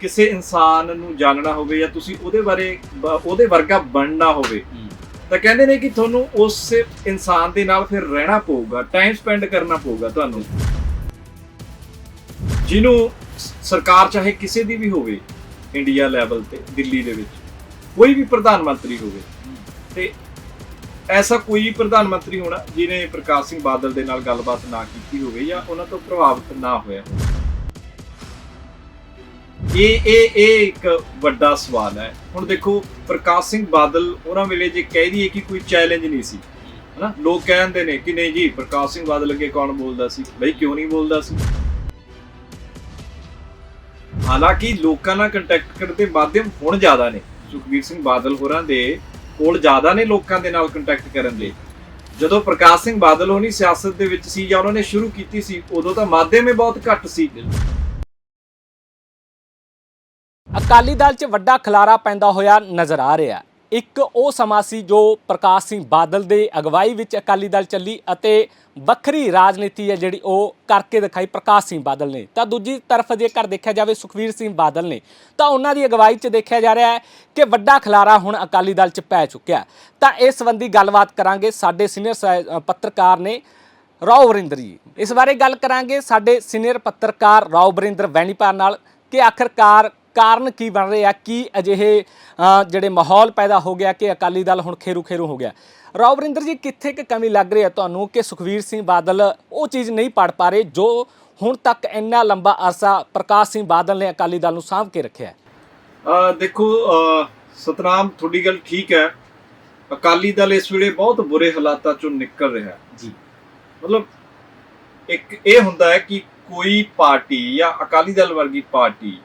ਕਿਸੇ ਇਨਸਾਨ ਨੂੰ ਜਾਣਨਾ ਹੋਵੇ ਜਾਂ ਤੁਸੀਂ ਉਹਦੇ ਬਾਰੇ ਬ- ਉਹਦੇ ਵਰਗਾ ਬਣਨਾ ਹੋਵੇ ਤਾਂ ਕਹਿੰਦੇ ਨੇ ਕਿ ਤੁਹਾਨੂੰ ਉਸ ਇਨਸਾਨ ਦੇ ਨਾਲ ਫਿਰ ਰਹਿਣਾ ਪਊਗਾ ਟਾਈਮ ਸਪੈਂਡ ਕਰਨਾ ਪਊਗਾ ਤੁਹਾਨੂੰ। ਜਿਹਨੂੰ ਸ- ਸਰਕਾਰ ਚਾਹੇ ਕਿਸੇ ਦੀ ਵੀ ਹੋਵੇ ਇੰਡੀਆ ਲੈਵਲ ਤੇ ਦਿੱਲੀ ਦੇ ਵਿੱਚ ਕੋਈ ਵੀ ਪ੍ਰਧਾਨ ਮੰਤਰੀ ਹੋਵੇ ਤੇ ਐਸਾ ਕੋਈ ਪ੍ਰਧਾਨ ਮੰਤਰੀ ਹੋਣਾ ਜਿਹਨੇ ਪ੍ਰਕਾਸ਼ ਸਿੰਘ ਬਾਦਲ ਦੇ ਨਾਲ ਗੱਲਬਾਤ ਨਾ ਕੀਤੀ ਹੋਵੇ ਜਾਂ ਉਹਨਾਂ ਤੋਂ ਪ੍ਰਭਾਵਿਤ ਨਾ ਹੋਇਆ ਹੋਵੇ। ਇਹ ਇਹ ਇਹ ਇੱਕ ਵੱਡਾ ਸਵਾਲ ਹੈ। ਹੁਣ ਦੇਖੋ, ਪ੍ਰਕਾਸ਼ ਸਿੰਘ ਬਾਦਲ ਉਹਨਾਂ ਵੇਲੇ ਜੇ ਕਹਿ ਦਈਏ ਕਿ ਕੋਈ ਚੈਲੰਜ ਨਹੀਂ ਸੀ, ਹਨਾ? ਲੋਕ ਕਹਿੰਦੇ ਨੇ ਕਿ ਨਹੀਂ ਜੀ, ਪ੍ਰਕਾਸ਼ ਸਿੰਘ ਬਾਦਲ ਅੱਗੇ ਕੌਣ ਬੋਲਦਾ ਸੀ? ਬਈ ਕਿਉਂ ਨਹੀਂ ਬੋਲਦਾ ਸੀ? ਹਾਲਾਂਕਿ ਲੋਕਾਂ ਨਾਲ ਕੰਟੈਕਟ ਕਰਨ ਦੇ ਮਾਧਿਅਮ ਹੁਣ ਜ਼ਿਆਦਾ ਨੇ। ਸੁਖਬੀਰ ਸਿੰਘ ਬਾਦਲ ਹੋਰਾਂ ਦੇ ਕੋਲ ਜ਼ਿਆਦਾ ਨੇ ਲੋਕਾਂ ਦੇ ਨਾਲ ਕੰਟੈਕਟ ਕਰਨ ਦੇ। ਜਦੋਂ ਪ੍ਰਕਾਸ਼ ਸਿੰਘ ਬਾਦਲ ਹੋਣੀ ਸਿਆਸਤ ਦੇ ਵਿੱਚ ਸੀ ਜਾਂ ਉਹਨਾਂ ਨੇ ਸ਼ੁਰੂ ਕੀਤੀ ਸੀ, ਉਦੋਂ ਤਾਂ ਮਾਧਿਅਮ ਹੀ ਬਹੁਤ ਘੱਟ ਸੀ। ਅਕਾਲੀ ਦਲ 'ਚ ਵੱਡਾ ਖਲਾਰਾ ਪੈਂਦਾ ਹੋਇਆ ਨਜ਼ਰ ਆ ਰਿਹਾ ਇੱਕ ਉਹ ਸਮਾਂ ਸੀ ਜੋ ਪ੍ਰਕਾਸ਼ ਸਿੰਘ ਬਾਦਲ ਦੇ ਅਗਵਾਈ ਵਿੱਚ ਅਕਾਲੀ ਦਲ ਚੱਲੀ ਅਤੇ ਵੱਖਰੀ ਰਾਜਨੀਤੀ ਹੈ ਜਿਹੜੀ ਉਹ ਕਰਕੇ ਦਿਖਾਈ ਪ੍ਰਕਾਸ਼ ਸਿੰਘ ਬਾਦਲ ਨੇ। ਤਾਂ ਦੂਜੀ ਤਰਫ ਜੇਕਰ ਦੇਖਿਆ ਜਾਵੇ ਸੁਖਵੀਰ ਸਿੰਘ ਬਾਦਲ ਨੇ, ਤਾਂ ਉਹਨਾਂ ਦੀ ਅਗਵਾਈ 'ਚ ਦੇਖਿਆ ਜਾ ਰਿਹਾ ਹੈ ਕਿ ਵੱਡਾ ਖਲਾਰਾ ਹੁਣ ਅਕਾਲੀ ਦਲ 'ਚ ਪੈ ਚੁੱਕਿਆ ਤਾਂ ਇਸ ਸੰਬੰਧੀ ਗੱਲਬਾਤ ਕਰਾਂਗੇ ਸਾਡੇ ਸੀਨੀਅਰ ਪੱਤਰਕਾਰ ਨੇ ਰਾਓ ਵਰਿੰਦਰ ਜੀ। ਇਸ ਬਾਰੇ ਗੱਲ ਕਰਾਂਗੇ ਸਾਡੇ ਸੀਨੀਅਰ ਪੱਤਰਕਾਰ ਰਾਓ ਵਰਿੰਦਰ ਵੈਣੀਪਾਲ ਨਾਲ ਕਿ ਆਖਰਕਾਰ ਕਾਰਨ ਕੀ ਬਣ ਰਹੇ ਆ? ਕੀ ਅਜਿਹੇ ਜਿਹੜੇ ਮਾਹੌਲ ਪੈਦਾ ਹੋ ਗਿਆ ਕਿ ਅਕਾਲੀ ਦਲ ਹੁਣ ਖੇਰੂ ਖੇਰੂ ਹੋ ਗਿਆ? ਰਾਓ ਵਰਿੰਦਰ ਜੀ ਕਿੱਥੇ ਕਿ ਕਮੀ ਲੱਗ ਰਹੀ ਹੈ ਤੁਹਾਨੂੰ ਕਿ ਸੁਖਵੀਰ ਸਿੰਘ ਬਾਦਲ ਉਹ ਚੀਜ਼ ਨਹੀਂ ਪੜ ਪਾ ਰਹੇ ਜੋ ਹੁਣ ਤੱਕ ਇੰਨਾ ਲੰਬਾ ਅਰਸਾ ਪ੍ਰਕਾਸ਼ ਸਿੰਘ ਬਾਦਲ ਨੇ ਅਕਾਲੀ ਦਲ ਨੂੰ ਸਾਂਭ ਕੇ ਰੱਖਿਆ ਹੈ? ਦੇਖੋ ਸਤਨਾਮ ਤੁਹਾਡੀ ਗੱਲ ਠੀਕ ਹੈ। ਅਕਾਲੀ ਦਲ ਇਸ ਵੇਲੇ ਬਹੁਤ ਬੁਰੇ ਹਾਲਾਤਾਂ ਚੋਂ ਨਿਕਲ ਰਿਹਾ ਹੈ। ਜੀ। ਮਤਲਬ ਇੱਕ ਇਹ ਹੁੰਦਾ ਹੈ ਕਿ ਕੋਈ ਪਾਰਟੀ ਜਾਂ ਅਕਾਲੀ ਦਲ ਵਰਗੀ ਪਾਰਟੀ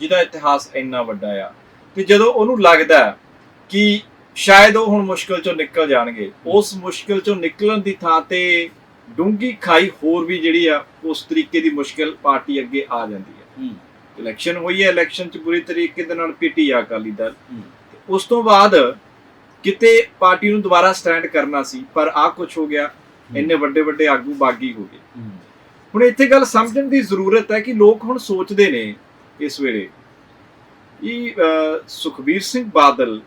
ਜਿਹਦਾ ਇਤਿਹਾਸ ਇੰਨਾ ਵੱਡਾ ਆ। ਤੇ ਜਦੋਂ ਉਹਨੂੰ ਲੱਗਦਾ ਕਿ ਸ਼ਾਇਦ ਉਹ ਹੁਣ ਮੁਸ਼ਕਲ ਚੋਂ ਨਿਕਲ ਜਾਣਗੇ ਉਸ ਮੁਸ਼ਕਲ ਚੋਂ ਨਿਕਲਣ ਦੀ ਥਾਂ ਤੇ ਡੂੰਗੀ ਖਾਈ ਹੋਰ ਵੀ ਜਿਹੜੀ ਆ ਉਸ ਤਰੀਕੇ ਦੀ ਮੁਸ਼ਕਲ ਪਾਰਟੀ ਅੱਗੇ ਆ ਜਾਂਦੀ ਹੈ। ਇਲੈਕਸ਼ਨ ਹੋਈ ਹੈ ਇਲੈਕਸ਼ਨ 'ਚ ਬੁਰੀ ਤਰੀਕੇ ਦੇ ਨਾਲ ਪਿੱਟੀ ਆ ਅਕਾਲੀ ਦਲ। ਉਸ ਤੋਂ ਬਾਅਦ ਕਿਤੇ ਪਾਰਟੀ ਨੂੰ ਦੁਬਾਰਾ ਸਟੈਂਡ ਕਰਨਾ ਸੀ ਪਰ ਆ ਕੁਝ ਹੋ ਗਿਆ ਇੰਨੇ ਵੱਡੇ ਵੱਡੇ ਆਗੂ ਬਾਗੀ ਹੋ ਗਏ। ਹੁਣ ਇੱਥੇ ਗੱਲ ਸਮਝਣ ਦੀ ਜ਼ਰੂਰਤ ਹੈ ਕਿ ਲੋਕ ਹੁਣ ਸੋਚਦੇ ਨੇ ਇਸ ਵੇਲੇ। ਇਹ ਸੁਖਬੀਰ ਸਿੰਘ ਬਾਦਲ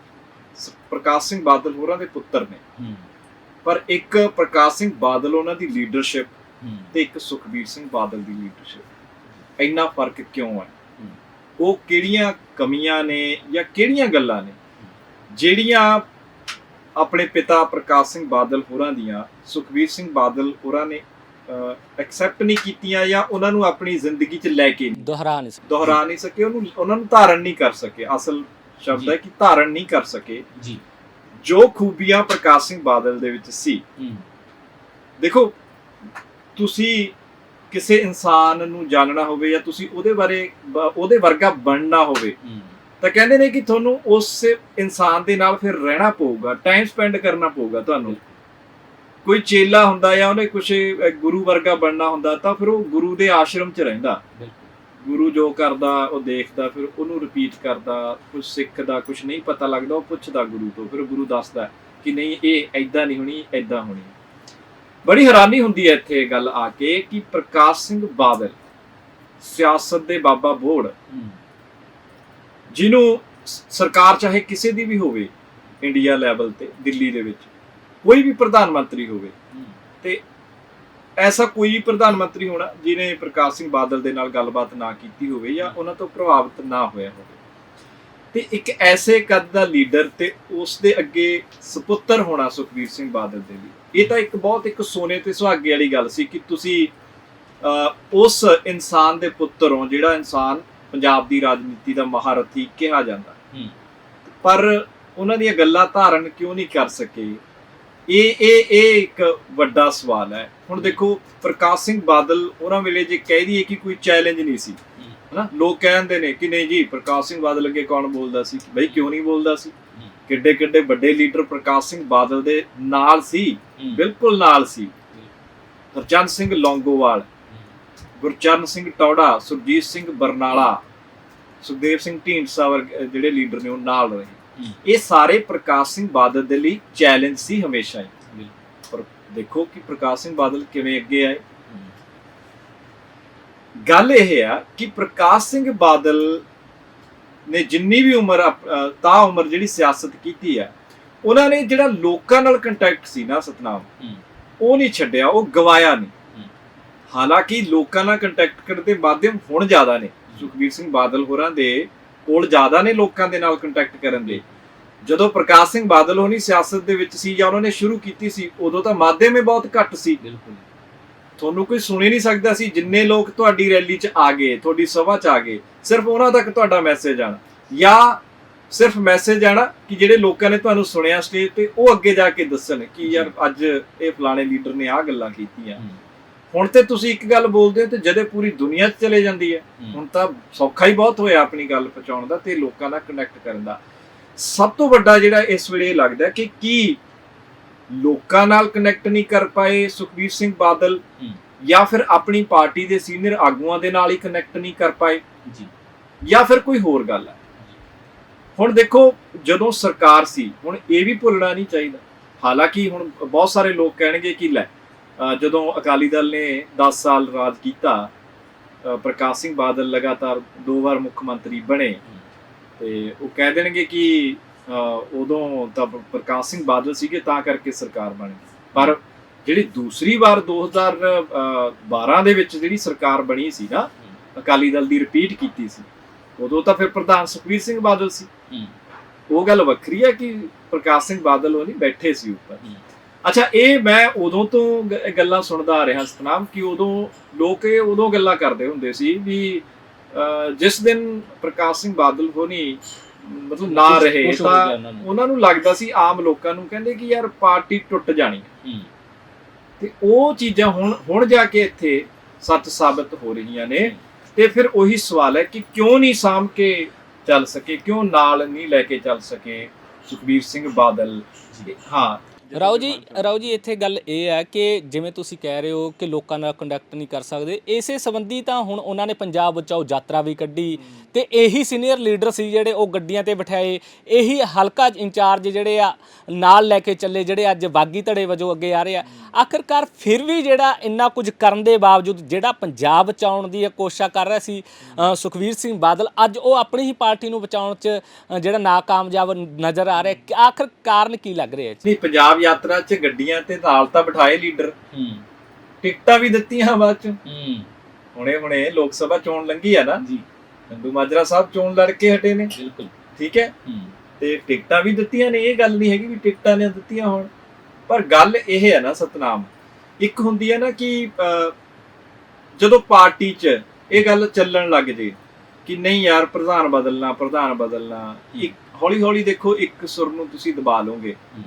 ਪ੍ਰਕਾਸ਼ ਸਿੰਘ ਬਾਦਲ ਹੋਰਾਂ ਦੇ ਪੁੱਤਰ ਨੇ। ਪਰ ਇੱਕ ਪ੍ਰਕਾਸ਼ ਸਿੰਘ ਬਾਦਲ ਉਹਨਾਂ ਦੀ ਲੀਡਰਸ਼ਿਪ ਤੇ ਇੱਕ ਸੁਖਬੀਰ ਸਿੰਘ ਬਾਦਲ ਦੀ ਲੀਡਰਸ਼ਿਪ ਇੰਨਾ ਫ਼ਰਕ ਕਿਉਂ ਹੈ। ਉਹ ਕਿਹੜੀਆਂ ਕਮੀਆਂ ਨੇ ਜਾਂ ਕਿਹੜੀਆਂ ਗੱਲਾਂ ਨੇ? ਜਿਹੜੀਆਂ ਆਪਣੇ ਪਿਤਾ ਪ੍ਰਕਾਸ਼ ਸਿੰਘ ਬਾਦਲ ਹੋਰਾਂ ਦੀਆਂ ਸੁਖਬੀਰ ਸਿੰਘ ਬਾਦਲ ਹੋਰਾਂ ਨੇ ਐਕਸੈਪਟ ਨਹੀਂ ਕੀਤੀਆਂ ਜਾਂ ਉਹਨਾਂ ਨੂੰ ਆਪਣੀ ਜ਼ਿੰਦਗੀ 'ਚ ਲੈ ਕੇ ਨਹੀਂ- ਦੁਹਰਾ ਨਹੀਂ ਸਕਦਾ। ਦੁਹਰਾ ਨਹੀਂ ਸਕੇ ਉਹਨੂੰ ਉਹਨਾਂ ਨੂੰ ਧਾਰਨ ਨਹੀਂ ਕਰ ਸਕੇ। ਅਸਲ ਸ਼ਬਦ ਹੈ ਕਿ ਧਾਰਨ ਨਹੀਂ ਕਰ ਸਕੇ। ਜੀ। ਜੋ ਖੂਬੀਆਂ ਪ੍ਰਕਾਸ਼ ਸਿੰਘ ਬਾਦਲ ਦੇ ਵਿੱਚ ਸੀ। ਦੇਖੋ ਤੁਸੀਂ ਕਿਸੇ ਇਨਸਾਨ ਨੂੰ ਜਾਣਨਾ ਹੋਵੇ ਜਾਂ ਤੁਸੀਂ ਉਹਦੇ ਬਾਰੇ ਉਹਦੇ ਵਰਗਾ ਬਣਨਾ ਹੋਵੇ ਤਾਂ ਕਹਿੰਦੇ ਨੇ ਕਿ ਤੁਹਾਨੂੰ ਉਸ ਇਨਸਾਨ ਦੇ ਨਾਲ ਫਿਰ ਰਹਿਣਾ ਪਊਗਾ ਟਾਈਮ ਸਪੈਂਡ ਕਰਨਾ ਪਊਗਾ ਤੁਹਾਨੂੰ। ਕੋਈ ਚੇਲਾ ਹੁੰਦਾ ਜਾਂ ਉਹਨੇ ਕੁਛ ਗੁਰੂ ਵਰਗਾ ਬਣਨਾ ਹੁੰਦਾ ਤਾਂ ਫਿਰ ਉਹ ਗੁਰੂ ਦੇ ਆਸ਼ਰਮ 'ਚ ਰਹਿੰਦਾ। ਗੁਰੂ ਜੋ ਕਰਦਾ ਉਹ ਦੇਖਦਾ ਫਿਰ ਉਹਨੂੰ ਰਿਪੀਟ ਕਰਦਾ ਕੁਝ ਸਿੱਖਦਾ ਕੁਝ ਨਹੀਂ ਪਤਾ ਲੱਗਦਾ ਉਹ ਪੁੱਛਦਾ ਗੁਰੂ ਤੋਂ ਫਿਰ ਗੁਰੂ ਦੱਸਦਾ ਕਿ ਨਹੀਂ ਇਹ ਐਦਾਂ ਨਹੀਂ ਹੋਣੀ ਐਦਾਂ ਹੋਣੀ। ਬੜੀ ਹੈਰਾਨੀ ਹੁੰਦੀ ਹੈ ਇੱਥੇ ਗੱਲ ਆ ਕੇ ਕਿ ਪ੍ਰਕਾਸ਼ ਸਿੰਘ ਬਾਦਲ ਸਿਆਸਤ ਦੇ ਬਾਬਾ ਬੋੜ ਜਿਹਨੂੰ ਸਰਕਾਰ ਚਾਹੇ ਕਿਸੇ ਦੀ ਵੀ ਹੋਵੇ ਇੰਡੀਆ ਲੈਵਲ ਤੇ ਦਿੱਲੀ ਦੇ ਵਿੱਚ ਕੋਈ ਵੀ ਪ੍ਰਧਾਨ ਮੰਤਰੀ ਹੋਵੇ। ਤੇ ਐਸਾ ਕੋਈ ਪ੍ਰਧਾਨ ਮੰਤਰੀ ਹੋਣਾ ਜਿਹਨੇ ਪ੍ਰਕਾਸ਼ ਸਿੰਘ ਬਾਦਲ ਦੇ ਨਾਲ ਗੱਲਬਾਤ ਨਾ ਕੀਤੀ ਹੋਵੇ ਜਾਂ ਉਹਨਾਂ ਤੋਂ ਪ੍ਰਭਾਵਿਤ ਨਾ ਹੋਇਆ ਹੋਵੇ। ਤੇ ਇੱਕ ਐਸੇ ਕੱਦ ਦਾ ਲੀਡਰ ਤੇ ਉਸ ਦੇ ਅੱਗੇ ਸੁਪੁੱਤਰ ਹੋਣਾ ਸੁਖਬੀਰ ਸਿੰਘ ਬਾਦਲ ਦੇ ਲਈ। ਇਹ ਤਾਂ ਇੱਕ ਬਹੁਤ ਇੱਕ ਸੋਨੇ ਤੇ ਸੁਹਾਗੇ ਵਾਲੀ ਗੱਲ ਸੀ ਕਿ ਤੁਸੀਂ ਉਸ ਇਨਸਾਨ ਦੇ ਪੁੱਤਰ ਹੋ ਜਿਹੜਾ ਇਨਸਾਨ ਪੰਜਾਬ ਦੀ ਰਾਜਨੀਤੀ ਦਾ ਮਹਾਰਥੀ ਕਿਹਾ ਜਾਂਦਾ। ਪਰ ਉਹਨਾਂ ਦੀਆਂ ਗੱਲਾਂ ਧਾਰਨ ਕਿਉਂ ਨਹੀਂ ਕਰ ਸਕੇ? ਇਹ ਇਹ ਇਹ ਇੱਕ ਵੱਡਾ ਸਵਾਲ ਹੈ। ਹੁਣ ਦੇਖੋ, ਪ੍ਰਕਾਸ਼ ਸਿੰਘ ਬਾਦਲ ਉਹਨਾਂ ਵੇਲੇ ਜੇ ਕਹਿ ਦਈਏ ਕਿ ਕੋਈ ਚੈਲੰਜ ਨਹੀਂ ਸੀ, ਹਨਾ? ਲੋਕ ਕਹਿੰਦੇ ਨੇ ਕਿ ਨਹੀਂ ਜੀ, ਪ੍ਰਕਾਸ਼ ਸਿੰਘ ਬਾਦਲ ਅੱਗੇ ਕੌਣ ਬੋਲਦਾ ਸੀ? ਬਈ ਕਿਉਂ ਨਹੀਂ ਬੋਲਦਾ ਸੀ? ਕਿੱਡੇ ਕਿੱਡੇ ਵੱਡੇ ਲੀਡਰ ਪ੍ਰਕਾਸ਼ ਸਿੰਘ ਬਾਦਲ ਦੇ ਨਾਲ ਸੀ, ਬਿਲਕੁਲ ਨਾਲ ਸੀ। ਹਰਚੰਦ ਸਿੰਘ ਲੌਂਗੋਵਾਲ, ਗੁਰਚਰਨ ਸਿੰਘ ਟੌੜਾ, ਸੁਰਜੀਤ ਸਿੰਘ ਬਰਨਾਲਾ, ਸੁਖਦੇਵ ਸਿੰਘ ਢੀਂਡਸਾ ਵਰਗੇ ਜਿਹੜੇ ਲੀਡਰ ਨੇ ਉਹ ਨਾਲ ਰਹੇ। ਇਹ ਸਾਰੇ ਪ੍ਰਕਾਸ਼ ਸਿੰਘ ਬਾਦਲ ਦੇ ਲਈ ਚੈਲੰਜ ਸੀ ਹਮੇਸ਼ਾ ਹੀ। ਪਰ ਦੇਖੋ ਕਿ ਪ੍ਰਕਾਸ਼ ਸਿੰਘ ਬਾਦਲ ਕਿਵੇਂ ਅੱਗੇ ਆਏ। ਗੱਲ ਇਹ ਆ ਕਿ ਪ੍ਰਕਾਸ਼ ਸਿੰਘ ਬਾਦਲ ਨੇ ਜਿੰਨੀ ਵੀ ਉਮਰ ਤਾਂ ਉਮਰ ਜਿਹੜੀ ਸਿਆਸਤ ਕੀਤੀ ਹੈ ਉਹਨਾਂ ਨੇ ਜਿਹੜਾ ਲੋਕਾਂ ਨਾਲ ਕੰਟੈਕਟ ਸੀ ਨਾ ਸਤਨਾਮ। ਉਹ ਨਹੀਂ ਛੱਡਿਆ ਉਹ ਗਵਾਇਆ ਨਹੀਂ। ਹਾਲਾਂਕਿ ਲੋਕਾਂ ਨਾਲ ਕੰਟੈਕਟ ਕਰਨ ਦੇ ਮਾਧਿਅਮ ਹੁਣ ਜ਼ਿਆਦਾ ਨੇ। ਸੁਖਬੀਰ ਸਿੰਘ ਬਾਦਲ ਹੋਰਾਂ ਦੇ ਕੋਲ ਜ਼ਿਆਦਾ ਨੇ ਲੋਕਾਂ ਦੇ ਨਾਲ ਕੰਟੈਕਟ ਕਰਨ ਦੇ। ਜਦੋਂ ਪ੍ਰਕਾਸ਼ ਸਿੰਘ ਬਾਦਲ ਹੋਣੀ ਸਿਆਸਤ ਦੇ ਵਿੱਚ ਸੀ ਜਾਂ ਉਹਨਾਂ ਨੇ ਸ਼ੁਰੂ ਕੀਤੀ ਸੀ ਉਦੋਂ ਤਾਂ ਮਾਧਿਅਮ ਹੀ ਬਹੁਤ ਘੱਟ ਸੀ। ਬਿਲਕੁਲ। ਤੁਹਾਨੂੰ ਕੋਈ ਸੁਣ ਹੀ ਨਹੀਂ ਸਕਦਾ ਸੀ ਜਿੰਨੇ ਲੋਕ ਤੁਹਾਡੀ ਰੈਲੀ 'ਚ ਆ ਗਏ ਤੁਹਾਡੀ ਸਭਾ 'ਚ ਆ ਗਏ। ਸਿਰਫ ਉਹਨਾਂ ਤੱਕ ਤੁਹਾਡਾ ਮੈਸੇਜ ਆਣਾ। ਜਾਂ ਸਿਰਫ ਮੈਸੇਜ ਆਣਾ ਕਿ ਜਿਹੜੇ ਲੋਕਾਂ ਨੇ ਤੁਹਾਨੂੰ ਸੁਣਿਆ ਸਟੇਜ ਤੇ ਉਹ ਅੱਗੇ ਜਾ ਕੇ ਦੱਸਣ ਕਿ ਯਾਰ ਅੱਜ ਇਹ ਫਲਾਣੇ ਲੀਡਰ ਨੇ ਆਹ ਗੱਲਾਂ ਕੀਤੀਆਂ। ਹੁਣ ਤੇ ਤੁਸੀਂ ਇੱਕ ਗੱਲ ਬੋਲਦੇ ਹੋ ਤੇ ਜਦੇ ਪੂਰੀ ਦੁਨੀਆ 'ਚ ਚਲੇ ਜਾਂਦੀ ਹੈ ਹੁਣ ਤਾਂ ਸੌਖਾ ਹੀ ਬਹੁਤ ਹੋਇਆ ਆਪਣੀ ਗੱਲ ਪਹੁੰਚਾਉਣ ਦਾ ਤੇ ਲੋਕਾਂ ਨਾਲ ਕਨੈਕਟ ਕਰਨ ਦਾ। ਸਭ ਤੋਂ ਵੱਡਾ ਜਿਹੜਾ ਇਸ ਵੇਲੇ ਲੱਗਦਾ ਕਿ ਕੀ ਲੋਕਾਂ ਨਾਲ ਕਨੈਕਟ ਨਹੀਂ ਕਰ ਪਾਏ ਸੁਖਬੀਰ ਸਿੰਘ ਬਾਦਲ। ਜਾਂ ਫਿਰ ਆਪਣੀ ਪਾਰਟੀ ਦੇ ਸੀਨੀਅਰ ਆਗੂਆਂ ਦੇ ਨਾਲ ਹੀ ਕਨੈਕਟ ਨਹੀਂ ਕਰ ਪਾਏ। ਜੀ। ਜਾਂ ਫਿਰ ਕੋਈ ਹੋਰ ਗੱਲ ਹੈ। ਹੁਣ ਦੇਖੋ ਜਦੋਂ ਸਰਕਾਰ ਸੀ ਹੁਣ ਇਹ ਵੀ ਭੁੱਲਣਾ ਨਹੀਂ ਚਾਹੀਦਾ। ਹਾਲਾਂਕਿ ਹੁਣ ਬਹੁਤ ਸਾਰੇ ਲੋਕ ਕਹਿਣਗੇ ਕਿ ਲੈ ਜਦੋਂ ਅਕਾਲੀ ਦਲ ਨੇ 10 ਸਾਲ ਰਾਜ ਕੀਤਾ ਪ੍ਰਕਾਸ਼ ਸਿੰਘ ਬਾਦਲ ਲਗਾਤਾਰ ਦੋ ਵਾਰ ਮੁੱਖ ਮੰਤਰੀ ਬਣੇ ਤੇ ਉਹ ਕਹਿ ਦੇਣਗੇ ਕਿ ਉਦੋਂ ਤਾਂ ਪ੍ਰਕਾਸ਼ ਸਿੰਘ ਬਾਦਲ ਸੀਗੇ ਤਾਂ ਕਰਕੇ ਸਰਕਾਰ ਬਣ ਪਰ ਜਿਹੜੀ ਦੂਸਰੀ ਵਾਰ 2012 ਦੇ ਵਿੱਚ ਜਿਹੜੀ ਸਰਕਾਰ ਬਣੀ ਸੀ ਨਾ ਅਕਾਲੀ ਦਲ ਦੀ ਰਿਪੀਟ ਕੀਤੀ ਸੀ ਉਦੋਂ ਤਾਂ ਫਿਰ ਪ੍ਰਧਾਨ ਸੁਖਬੀਰ ਸਿੰਘ ਬਾਦਲ ਸੀ। ਉਹ ਗੱਲ ਵੱਖਰੀ ਹੈ ਕਿ ਪ੍ਰਕਾਸ਼ ਸਿੰਘ ਬਾਦਲ ਉਹ ਨਹੀਂ ਬੈਠੇ ਸੀ ਉੱਪਰ। ਅੱਛਾ ਇਹ ਮੈਂ ਉਦੋਂ ਤੋਂ ਗੱਲਾਂ ਸੁਣਦਾ ਆ ਰਿਹਾ ਸਤਨਾਮ ਕਿ ਉਦੋਂ ਲੋਕ ਇਹ ਉਦੋਂ ਗੱਲਾਂ ਕਰਦੇ ਹੁੰਦੇ ਸੀ ਵੀ ਜਿਸ ਦਿਨ ਪ੍ਰਕਾਸ਼ ਸਿੰਘ ਬਾਦਲ ਹੋਣੀ ਮਤਲਬ ਨਾ ਰਹੇ ਤਾਂ ਉਹਨਾਂ ਨੂੰ। ਲੱਗਦਾ ਸੀ ਆਮ ਲੋਕਾਂ ਨੂੰ ਕਹਿੰਦੇ ਕਿ ਯਾਰ ਪਾਰਟੀ ਟੁੱਟ ਜਾਣੀ। ਤੇ ਉਹ ਚੀਜ਼ਾਂ ਹੁਣ ਹੁਣ ਜਾ ਕੇ ਇੱਥੇ ਸੱਚ ਸਾਬਤ ਹੋ ਰਹੀਆਂ ਨੇ ਤੇ ਫਿਰ ਉਹੀ ਸਵਾਲ ਹੈ ਕਿ ਕਿਉਂ ਨਹੀਂ ਸਾਂਭ ਕੇ ਚੱਲ ਸਕੇ ਕਿਉਂ ਨਾਲ ਨਹੀਂ ਲੈ ਕੇ ਚੱਲ ਸਕੇ ਸੁਖਬੀਰ ਸਿੰਘ ਬਾਦਲ ਹਾਂ ਰਾਓ ਜੀ ਰਾਓ ਜੀ ਇੱਥੇ ਗੱਲ ਇਹ ਹੈ ਕਿ ਜਿਵੇਂ ਤੁਸੀਂ ਕਹਿ ਰਹੇ ਹੋ ਕਿ ਲੋਕਾਂ ਨਾਲ ਕੰਡਕਟ ਨਹੀਂ ਕਰ ਸਕਦੇ ਇਸੇ ਸੰਬੰਧੀ ਤਾਂ ਹੁਣ ਉਹਨਾਂ ਨੇ ਪੰਜਾਬ ਬਚਾਓ ਯਾਤਰਾ ਵੀ ਕੱਢੀ ਤੇ ਇਹੀ ਸੀਨੀਅਰ ਲੀਡਰ ਸੀ ਜਿਹੜੇ ਉਹ ਗੱਡੀਆਂ ਤੇ ਬਿਠਾਏ ਇਹੀ ਹਲਕਾ ਇੰਚਾਰਜ ਜਿਹੜੇ ਆ ਨਾਲ ਲੈ ਕੇ ਚੱਲੇ ਜਿਹੜੇ ਅੱਜ ਬਾਗੀ ਧੜੇ ਵਜੋਂ ਅੱਗੇ ਆ ਰਹੇ ਆ। ਆਖਰਕਾਰ ਫਿਰ ਵੀ ਜਿਹੜਾ ਇੰਨਾ ਕੁਝ ਕਰਨ ਦੇ ਬਾਵਜੂਦ ਜਿਹੜਾ ਪੰਜਾਬ ਬਚਾਉਣ ਦੀ ਕੋਸ਼ਿਸ਼ ਕਰ ਰਿਹਾ ਸੀ ਸੁਖਵੀਰ ਸਿੰਘ ਬਾਦਲ ਅੱਜ ਉਹ ਆਪਣੀ ਹੀ ਪਾਰਟੀ ਨੂੰ ਬਚਾਉਣ 'ਚ ਜਿਹੜਾ ਨਾਕਾਮਯਾਬ ਨਜ਼ਰ ਆ ਰਿਹਾ। ਆਖਰ ਕਾਰਨ ਕੀ ਲੱਗ ਰਿਹਾ ਨਹੀਂ ਪੰਜਾਬ ਯਾਤਰਾ 'ਚ ਗੱਡੀਆਂ ਤੇ ਨਾਲ ਤਾਂ ਬਿਠਾਏ ਲੀਡਰ। ਹੂੰ। ਟਿਕਟਾਂ ਵੀ ਦਿੱਤੀਆਂ ਬਾਅਦ 'ਚ। ਹੂੰ। ਹੁਣੇ ਹੁਣੇ ਲੋਕ ਸਭਾ ਚੋਣ ਲੰਗੀ ਆ ਨਾ। ਜੀ। ਚੰਦੂ ਮਾਜਰਾ ਸਾਹਿਬ ਚੋਣ ਲੜ ਕੇ ਹਟੇ ਨੇ। ਬਿਲਕੁਲ। ਠੀਕ ਹੈ? ਹੂੰ। ਤੇ ਟਿਕਟਾਂ ਵੀ ਦਿੱਤੀਆਂ ਨੇ ਇਹ ਗੱਲ ਨਹੀਂ ਹੈਗੀ ਵੀ ਟਿਕਟਾਂ ਨੇ ਦਿੱਤੀਆਂ ਹੋਣ। ਪਰ ਗੱਲ ਇਹ ਹੈ ਨਾ ਸਤਨਾਮ ਇੱਕ ਹੁੰਦੀ ਹੈ ਨਾ ਕਿ ਜਦੋਂ ਪਾਰਟੀ 'ਚ ਇਹ ਗੱਲ ਚੱਲਣ ਲੱਗ ਜੇ ਕਿ ਨਹੀਂ ਯਾਰ ਪ੍ਰਧਾਨ ਬਦਲਣਾ ਪ੍ਰਧਾਨ ਬਦਲਣਾ ਇੱਕ ਹੌਲੀ ਹੌਲੀ ਦੇਖੋ ਇੱਕ ਸੁਰ ਨੂੰ ਤੁਸੀਂ ਦਬਾ ਲਓਗੇ ਹੂੰ।